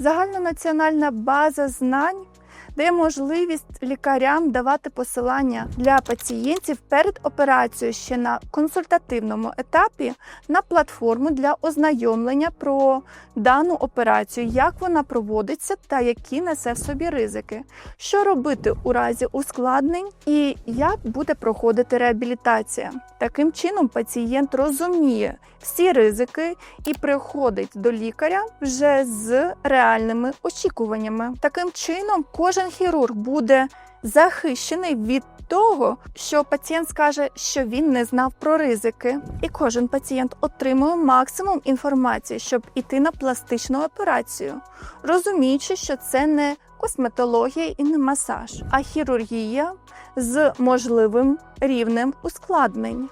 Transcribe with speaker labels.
Speaker 1: Загальнонаціональна база знань дає можливість лікарям давати посилання для пацієнтів перед операцією ще на консультативному етапі на платформу для ознайомлення про дану операцію, як вона проводиться та які несе в собі ризики, що робити у разі ускладнень і як буде проходити реабілітація. Таким чином пацієнт розуміє всі ризики і приходить до лікаря вже з реальними очікуваннями. Таким чином, кожен хірург буде захищений від того, що пацієнт скаже, що він не знав про ризики, і кожен пацієнт отримує максимум інформації, щоб іти на пластичну операцію, розуміючи, що це не косметологія і не масаж, а хірургія з можливим рівнем ускладнень.